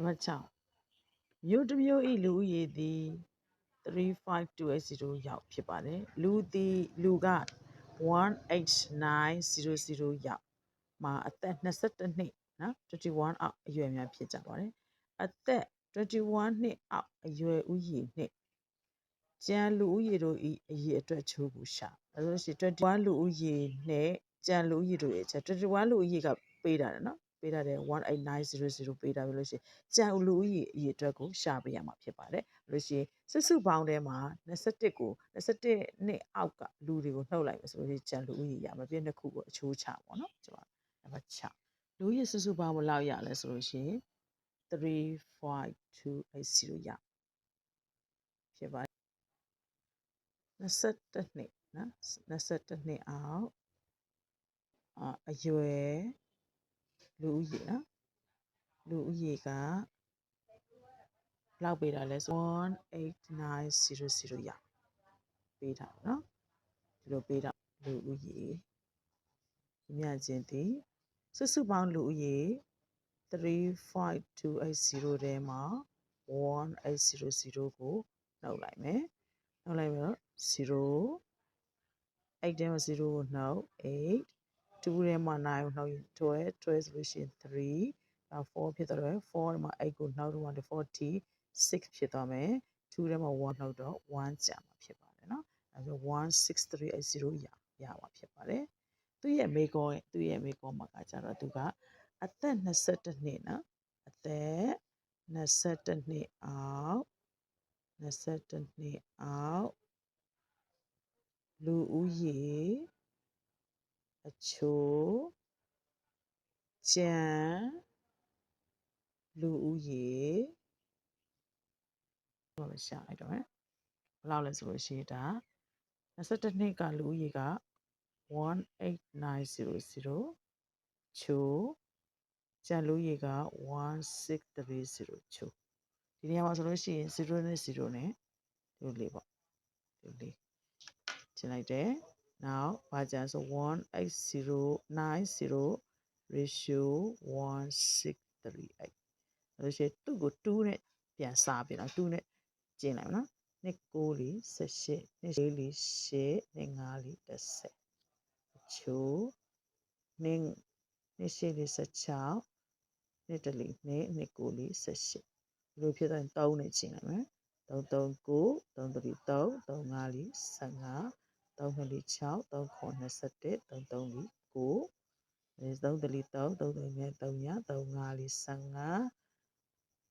နံပါတ်6မြို့တစ်မြို့ဤလူဦးရေသည်35280ရောက်ဖြစ်ပါတယ်လူသည်လူက18900ရောက်မှာအသက်22နှစ်နော်21အောက်အရွယ်များဖြစ်ကြပါတယ်အသက်21နှစ်အောက်အရွယ်ဦးရေနှင့်ကျန်လူဦးရေတို့ဤအရေအတွက်ချိုးကိုရှာအဲဆိုလို့ရှိရင်21လူဦးရေနဲ့ကျန်လူဦးရေတို့ရဲ့ချက်21လူဦးရေကပေးတာတယ်နော် ပေးတာတယ်18900ပေးတာပြီလို့ရှိရင်ကျန်လူဦးရေအရေအတွက်ကိုရှာပေးရမှာဖြစ်ပါတယ်လို့ရှိရင်စစ်စုပေါင်းထဲမှာ21ကို21နှစ်အောက်ကလူတွေကိုနှုတ်လိုက်မယ်ဆိုလို့ရှိရင်ကျန်လူဦးရေရမှာပြည့်နှစ်ခုကိုအချိုးချပေါ့နော်ကျွန်တော်နံပါတ်6လူဦးရေစစ်စုပေါင်းဘယ်လောက်ရလဲဆိုလို့ရှိရင်35280ရဖြစ်ပါတယ်21နှစ်နော်21နှစ်အောက်အအရွယ် လူဦးရေနော်လူဦးရေကဘယ်လောက်ပေးတာလဲဆို18900ရပေးတာနော်ဒီလိုပေးတာလူဦးရေဒီမြချင်းတည်စုစုပေါင်းလူဦးရေ35280ထဲမှာ1800ကိုနှုတ်လိုက်မယ်နှုတ်လိုက်တော့0 8ထဲမှာ0ကိုနှုတ်8 2ထဲမှာ9ကိုနှောက်ရင်12 12ဆိုလို့ရှိရင်3နောက်4ဖြစ်တော့4ထဲမှာ8ကိုနှောက်တော့40 6ဖြစ်သွားမယ်2ထဲမှာ1နှောက်တော့1ကျန်မှာဖြစ်ပါတယ်နော်အဲဆို16380ရရမှာဖြစ်ပါတယ်သူ့ရဲ့မိကောသူ့ရဲ့မိကောမှာကကြတော့သူကအသက်22နှစ်နော်အသက်22နှစ်အောက်22နှစ်အောက်လူဦးရေ အချိုးကျန်လူဦးရေဘာလို့ရှာလိုက်တော့ဟဲ့ဘယ်လောက်လဲဆိုလို့ရှိရင်ဒါ22နှစ်ကလူဦးရေက18900ချိုးကျန်လူဦးရေက1630ချိုးဒီနေရာမှာဆိုလို့ရှိရင်0နဲ့0နဲ့ဒီလိုလေးပေါ့ဒီလိုလေးကျင်လိုက်တယ် now ဘာကြံဆို18090 ratio 1638လို့ရှိရင်သူ့ကို2နဲ့ပြန်စားပြတော့2နဲ့ကျင်လိုက်မနော်နှစ်9လ18နှစ်6လ8နှစ်5လ10ချိုးနှစ်နှစ်8လ16နှစ်တလီနှစ်နှစ်9လ18ဒီလိုဖြစ်သွားရင်3နဲ့ကျင်လိုက်မယ်3 3 9 3 3 3 3 5လ15 3နှစ်လ6 3ခွန်21 3 3လ9အဲ3တလီ3 3 3နဲ့3ည3 5လ15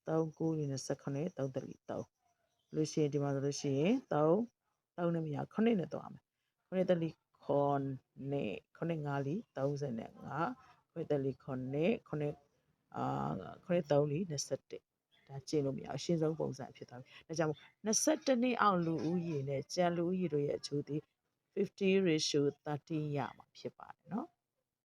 3 9လ29 3တလီ3လို့ရှိရင်ဒီမှာဆိုလို့ရှိရင်3 3နဲ့မရ9နဲ့သွားမယ်9တလီခွန်နေ9 5လ35 9တလီခွန်နေ9အာ9 3လ21ဒါကျင့်လို့မရအရှင်းဆုံးပုံစံဖြစ်သွားပြီ။ဒါကြောင့်22နှစ်အောက်လူဦးရေနဲ့ကျန်လူဦးရေတို့ရဲ့အချိုးသည် 50 ratio 30ရမှာဖြစ်ပါတယ်